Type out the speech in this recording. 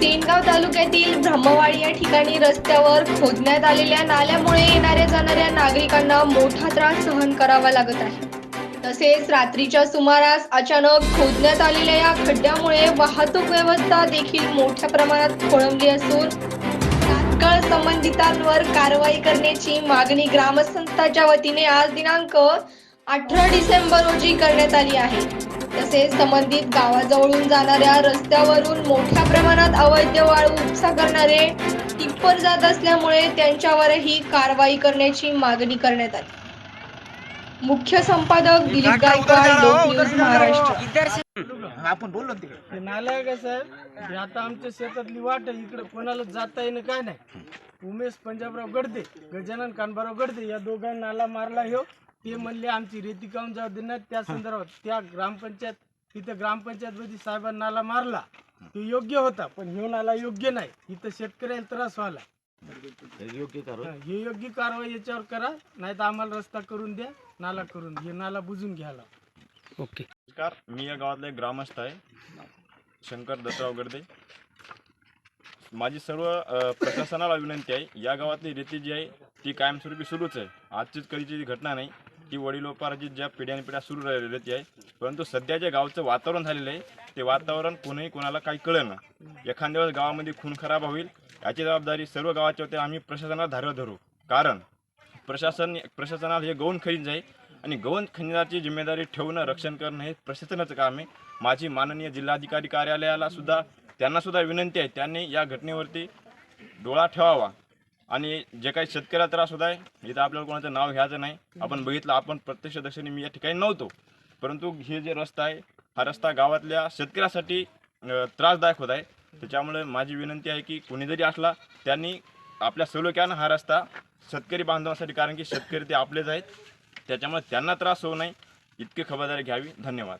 सेनगाव तालुक्यातील ब्रह्मवाडी या ठिकाणी रस्त्यावर खोदण्यात आलेल्या नाल्यामुळे येणाऱ्या जाणाऱ्या नागरिकांना मोठा त्रास सहन करावा लागत आहे. तसेच रात्रीच्या सुमारास अचानक खोदण्यात आलेल्या या खड्ड्यामुळे वाहतूक व्यवस्था देखील मोठ्या प्रमाणात खोळंबली असून तात्काळ संबंधितांवर कारवाई करण्याची मागणी ग्रामस्थांच्या वतीने आज दिनांक अठरा डिसेंबर रोजी करण्यात आली आहे. तसेच संबंधित गावाजवळून जाणाऱ्या रस्त्यावरून मोठ्या प्रमाणात अवैध वाळू उपसा करणारे टिप्पर जात असल्यामुळे त्यांच्यावरही कारवाई करण्याची मागणी करण्यात आली. मुख्य संपादक दिलीप गायकवाड लोक न्यूज महाराष्ट्र. आपण बोललो ना तिकडे. नालायक आहे साहेब. हे आता आमच्या शेतातली वाट आहे. इकडे कोणाला जाता येणं काय नाही. उमेश पंजाबराव गडदे गजानन कानबाराव गडदे या दोघांना नाला मारला ह्यो. ते म्हणले आमची रेती काऊन जाऊ देणार त्या संदर्भात त्या ग्रामपंचायत तिथे ग्रामपंचायत मध्ये साहेबांना नाला मारला. तो योग्य होता पण ह्यो नाला योग्य नाही. इथं शेतकऱ्याला त्रास व्हायला. योग्य करू हा, योग्य कारवाई याच्यावर करा नाही तर आम्हाला रस्ता करून द्या नाला करून हे नाला बुजून घ्यायला. नमस्कार मी या गावातला एक ग्रामस्थ आहे शंकर दत्तराव गर्दे. माझी सर्व अ, प्रशासनाला विनंती आहे या गावातली रेती जी आहे ती कायमस्वरूपी सुरूच आहे. आजचीच कधीची घटना नाही. ती वडिलोपार्जित ज्या पिढ्यानपिढ्या सुरू राहिलेली ती आहे. परंतु सध्या जे गावचं वातावरण झालेलं आहे ते वातावरण कोणीही कोणाला काही कळलं ना. एखाद्या वेळेस गावामध्ये खून खराब होईल याची जबाबदारी सर्व गावाच्या होते आम्ही प्रशासनाला धारं धरू. कारण प्रशासन प्रशासनाला हे गौण खनिज आहे आणि गौण खनिजाची जिम्मेदारी ठेवणं रक्षण करणं हे प्रशासनाचं काम आहे. माझी माननीय जिल्हाधिकारी कार्यालयाला सुद्धा त्यांना सुद्धा विनंती आहे त्यांनी या घटनेवरती डोळा ठेवावा. आणि जे काही शेतकऱ्याला त्रास होत आहे इथं आपल्याला कोणाचं नाव घ्यायचं नाही. आपण बघितलं आपण प्रत्यक्ष दर्शनी मी या ठिकाणी नव्हतो. परंतु हे जे रस्ता आहे हा रस्ता गावातल्या शेतकऱ्यासाठी त्रासदायक होत आहे. त्याच्यामुळे माझी विनंती आहे की कोणी जरी असला त्यांनी आपल्या सलोख्यानं हा रस्ता शेतकरी बांधवासाठी कारण की शेतकरी ते आपलेच आहेत. त्याच्यामुळे त्यांना त्रास होऊ नये. इतकी खबरदारी घ्यावी. धन्यवाद.